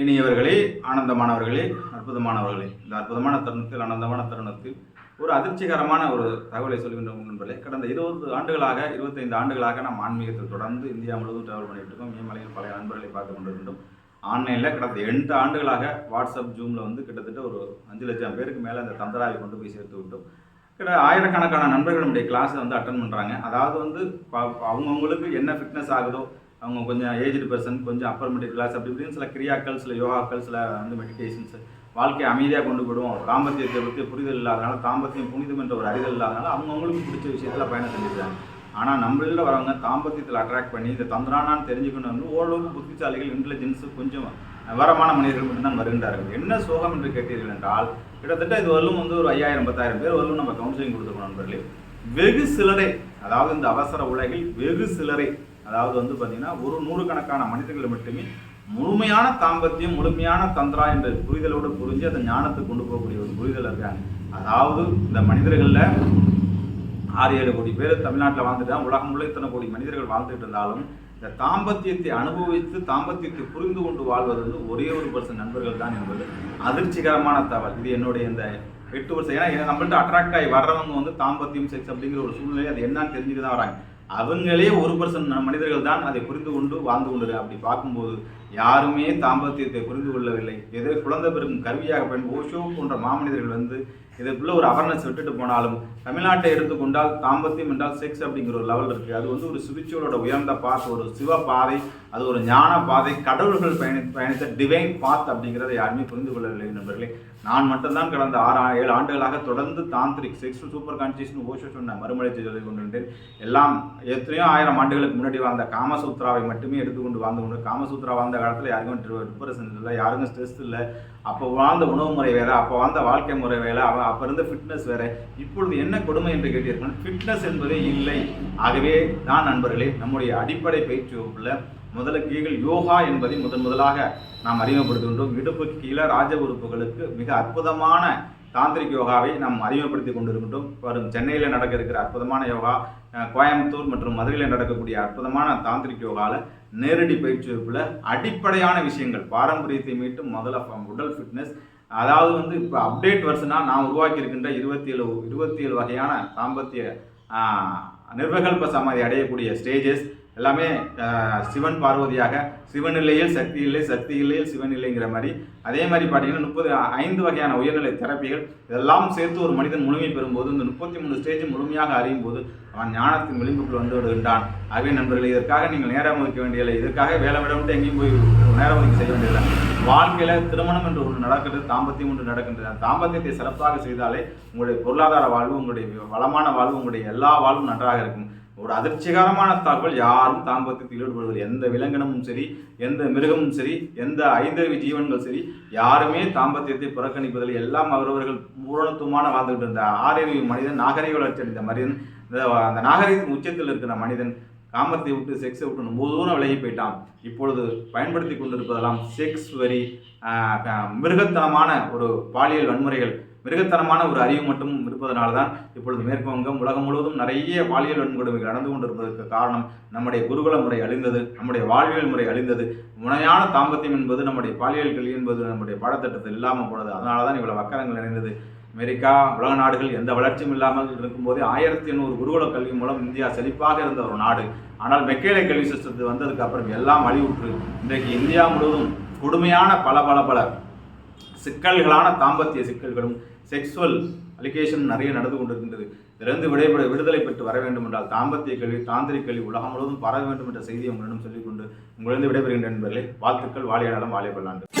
இனியவர்களே ஆனந்தமானவர்களே அற்புதமானவர்களே. இந்த அற்புதமான தருணத்தில் ஆனந்தமான தருணத்தில் ஒரு அதிர்ச்சிகரமான ஒரு தகவலை சொல்கின்ற நண்பர்களே. கடந்த இருபது ஆண்டுகளாக இருபத்தைந்து ஆண்டுகளாக நாம் ஆன்மீகத்தில் தொடர்ந்து இந்தியா முழுவதும் டிராவல் பண்ணிட்டு இருக்கோம் இமயமலையில் பல நண்பர்களை பார்த்து கொண்டிருக்கின்றோம். ஆன்லைனில் கடந்த எட்டு ஆண்டுகளாக வாட்ஸ்அப் ஜூமில் வந்து கிட்டத்தட்ட ஒரு அஞ்சு லட்சம் பேருக்கு மேலே அந்த தந்தராவை கொண்டு போய் சேர்த்து விட்டோம். கிட்ட ஆயிரக்கணக்கான நண்பர்களுடைய கிளாஸை வந்து அட்டன் பண்ணுறாங்க அதாவது வந்து அவங்கவுங்களுக்கு என்ன ஃபிட்னஸ் ஆகுதோ அவங்க கொஞ்சம் ஏஜ்டு பர்சன் கொஞ்சம் அப்பர் மிடில் கிளாஸ் அப்படி இப்படின்னு சில கிரியாக்கள் சில யோகாக்கள் சில வந்து மெடிடேஷன்ஸ் வாழ்க்கையை அமைதியாக கொண்டு போடுவோம் தாம்பத்தியத்தை பற்றி புரிதல் இல்லாதனால தாம்பத்தியம் புனிதம் என்ற ஒரு அறிதல் இல்லாதனால அவங்கவுங்களுக்கு பிடிச்ச விஷயத்தில் பயணம் செஞ்சுருக்காங்க. ஆனால் நம்மளில் வரவங்க தாம்பத்தியத்தில் அட்ராக்ட் பண்ணி இந்த தந்திரானான்னு தெரிஞ்சுக்கணும் வந்து ஓரளவுக்கு புத்திசாலிகள் இன்டெலிஜென்ஸ் கொஞ்சம் வரமான மனிதர்கள் மட்டும்தான் வருகின்றார்கள். என்ன சோகம் என்று கேட்டீர்கள் என்றால் கிட்டத்தட்ட இது வரலும் வந்து ஒரு ஐயாயிரம் பத்தாயிரம் பேர் வரலும் நம்ம கவுன்சிலிங் கொடுத்துருக்கோம் நண்பர்களே. வெகு சிலரை அதாவது இந்த அவசர உலகில் வெகு சிலரை அதாவது வந்து பார்த்தீங்கன்னா ஒரு நூறுக்கணக்கான மனிதர்கள் மட்டுமே முழுமையான தாம்பத்தியம் முழுமையான தந்திரா என்ற புரிதலோடு புரிஞ்சு அந்த ஞானத்தை கொண்டு போகக்கூடிய ஒரு புரிதல் இருக்காங்க அதாவது இந்த மனிதர்களில் ஆறு ஏழு கோடி பேர் தமிழ்நாட்டில் வாழ்ந்துட்டு தான் உலகம் உள்ள இத்தனை கோடி மனிதர்கள் வாழ்ந்துட்டு இருந்தாலும் இந்த தாம்பத்தியத்தை அனுபவித்து தாம்பத்தியத்தை புரிந்து கொண்டு வாழ்வது வந்து ஒரே ஒரு பர்சன் நண்பர்கள் தான் என்பது அதிர்ச்சிகரமான தகவல். இது என்னுடைய இந்த எட்டு வருஷம். ஏன்னா ஏன்னா நம்மள்ட்ட அட்ராக்ட் ஆகி வர்றவங்க வந்து தாம்பத்தியம் செக்ஸ் அப்படிங்கிற ஒரு சூழ்நிலை அது என்னன்னு தெரிஞ்சுட்டு தான் வராங்க. அவங்களே ஒரு பர்சன் மனிதர்கள் தான் அதை புரிந்து கொண்டு வாழ்ந்து கொண்டு அப்படி பார்க்கும்போது யாருமே தாம்பத்தியத்தை புரிந்து கொள்ளவில்லை. ஏதோ குழந்தை பெறும் கருவியாக பயன் ஓஷோ போன்ற மாமனிதர்கள் வந்து இதுக்குள்ள ஒரு அவேர்னஸ் விட்டுட்டு போனாலும் தமிழ்நாட்டை எடுத்துக்கொண்டால் தாம்பத்தியம் என்றால் செக்ஸ் அப்படிங்கிற ஒரு லெவல் இருக்கு. அது வந்து ஒரு சுவிச்சுவலோட உயர்ந்த பாத் ஒரு சிவ பாதை அது ஒரு ஞான பாதை கடவுள்கள் பயணி பயணித்த டிவைன் பாத் அப்படிங்கிறத யாருமே புரிந்து கொள்ளவில்லை நண்பர்களே. நான் மட்டும்தான் கடந்த ஆறு ஏழு ஆண்டுகளாக தொடர்ந்து தாந்திரிக் செக்ஸ் சூப்பர் கான்சியஸ்னு ஓஷோ சொன்ன மறுமலர்ச்சி சொல்லி கொண்டிருந்தேன். எல்லாம் எத்தனையோ ஆயிரம் ஆண்டுகளுக்கு முன்னாடி வாழ்ந்த காமசூத்ராவை மட்டுமே எடுத்துக்கொண்டு வாழ்ந்து கொண்டு காமசூத்ரா வாழ்ந்த காலத்தில் யாருக்கும் டிப்ரெஷன் இல்லை யாருக்கும் ஸ்ட்ரெஸ் இல்லை. அப்போ வாழ்ந்த உணவு முறை வேலை அப்போ வாழ்ந்த வாழ்க்கை முறை வேலை அவன் அப்போ இருந்த ஃபிட்னஸ் வேற. இப்பொழுது என்ன கொடுமை என்று கேட்டீர்கள்? ஃபிட்னஸ் என்பதே இல்லை. ஆகவே தான் நண்பர்களே நம்முடைய அடிப்படை பயிற்சி வகுப்பில் முதல்ல கீழ் யோகா என்பதை முதன் முதலாக நாம் அறிமுகப்படுத்துகின்றோம். இடுப்புக்கு கீழே ராஜ உறுப்புகளுக்கு மிக அற்புதமான தாந்திரிக் யோகாவை நாம் அறிமுகப்படுத்தி கொண்டிருக்கட்டும் வரும் சென்னையில் நடக்க இருக்கிற அற்புதமான யோகா கோயம்புத்தூர் மற்றும் மதுரையில் நடக்கக்கூடிய அற்புதமான தாந்திரிக் யோகாவில் நேரடி பயிற்சி வகுப்பில் அடிப்படையான விஷயங்கள் பாரம்பரியத்தை மீட்டும் முதல்ல ஃப- உடல் ஃபிட்னஸ் அதாவது வந்து இப்போ அப்டேட் வருஷனாக நான் உருவாக்கியிருக்கின்ற இருபத்தி ஏழு இருபத்தி ஏழு வகையான தாம்பத்திய நிர்வகல்ப சமாதி அடையக்கூடிய ஸ்டேஜஸ் எல்லாமே சிவன் பார்வதியாக சிவன் இல்லையில் சக்தி இல்லை சக்தி இல்லையில் சிவன் இல்லைங்கிற மாதிரி. அதே மாதிரி பார்த்தீங்கன்னா முப்பது ஐந்து வகையான உயர்நிலை தெரப்பிகள் இதெல்லாம் சேர்த்து ஒரு மனிதன் முழுமை பெறும்போது இந்த முப்பத்தி மூணு ஸ்டேஜ் முழுமையாக அறியும் போது அவன் ஞானத்தின் விளிம்புக்குள் வந்து விடுகின்றான். ஆகவே நண்பர்களே இதற்காக நீங்கள் நேரம் ஒதுக்க வேண்டியதில்லை. இதற்காக வேலை விட விட்டு எங்கேயும் போய் நேரம் ஒதுக்கி செய்ய வேண்டியதில்லை. வாழ்க்கையில் திருமணம் என்று ஒன்று நடக்கிறது தாம்பத்தியம் ஒன்று நடக்கின்றது. அந்த தாம்பத்தியத்தை சிறப்பாக செய்தாலே உங்களுடைய பொருளாதார வாழ்வு உங்களுடைய வளமான வாழ்வு உங்களுடைய எல்லா வாழ்வும் நன்றாக இருக்கும். ஒரு அதிர்ச்சிகரமான தகவல் யாரும் தாம்பத்தியத்தில் ஈடுபடுவதில்லை. எந்த விலங்கினமும் சரி எந்த மிருகமும் சரி எந்த ஐந்தறிவு ஜீவன்கள் சரி யாருமே தாம்பத்தியத்தை புறக்கணிப்பதில் எல்லாம் அவரவர்கள் பூரணத்துவமான வாழ்ந்துகிட்டு இருந்த ஆறறிவு மனிதன் நாகரிக வளர்ச்சி அடைந்த மனிதன் இந்த அந்த நாகரிகத்தின் உச்சத்தில் இருக்கிற மனிதன் காமத்தை விட்டு செக்ஸை விட்டு ரொம்ப தூரம் விலகி போயிட்டான். இப்பொழுது பயன்படுத்தி கொண்டிருப்பதெல்லாம் செக்ஸ் வரி மிருகத்தனமான ஒரு பாலியல் வன்முறைகள் மிருகத்தனமான ஒரு அறிவு மட்டும் இருப்பதனால தான் இப்பொழுது மேற்கு வங்கம் உலகம் முழுவதும் நிறைய பாலியல் வன்கொடுமைகள் நடந்து கொண்டிருப்பதற்கு காரணம் நம்முடைய குருகுல முறை அழிந்தது நம்முடைய வாழ்வியல் முறை அழிந்தது. முனையான தாம்பத்தியம் என்பது நம்முடைய பாலியல் கல்வி என்பது நம்முடைய பாடத்திட்டத்தில் இல்லாமல் போனது. அதனால தான் இவ்வளவு வக்கரங்கள் நிறைந்தது. அமெரிக்கா உலக நாடுகள் எந்த வளர்ச்சியும் இல்லாமல் இருக்கும்போது ஆயிரத்தி எண்ணூறு குருகுல கல்வி மூலம் இந்தியா செழிப்பாக இருந்த ஒரு நாடு. ஆனால் மெக்கேலை கல்வி சிஸ்டத்து வந்ததுக்கு அப்புறம் எல்லாம் அழிவுற்று இன்றைக்கு இந்தியா முழுவதும் கொடுமையான பல பல பல சிக்கல்களான தாம்பத்திய சிக்கல்களும் செக்ஸுவல் அலிகேஷன் நிறைய நடந்து கொண்டிருக்கின்றது. இதிலிருந்து விடைபெற விடுதலை பெற்று வர வேண்டும் என்றால் தாம்பத்திய கல்வி தாந்திரிக் கல்வி உலகம் முழுவதும் பரவ வேண்டும் என்ற செய்தியை உங்களிடம் சொல்லிக்கொண்டு உங்களிடம் விடைபெறுகின்ற நண்பர்களே வாழ்த்துக்கள். வாழிய நலம் பல்லாண்டு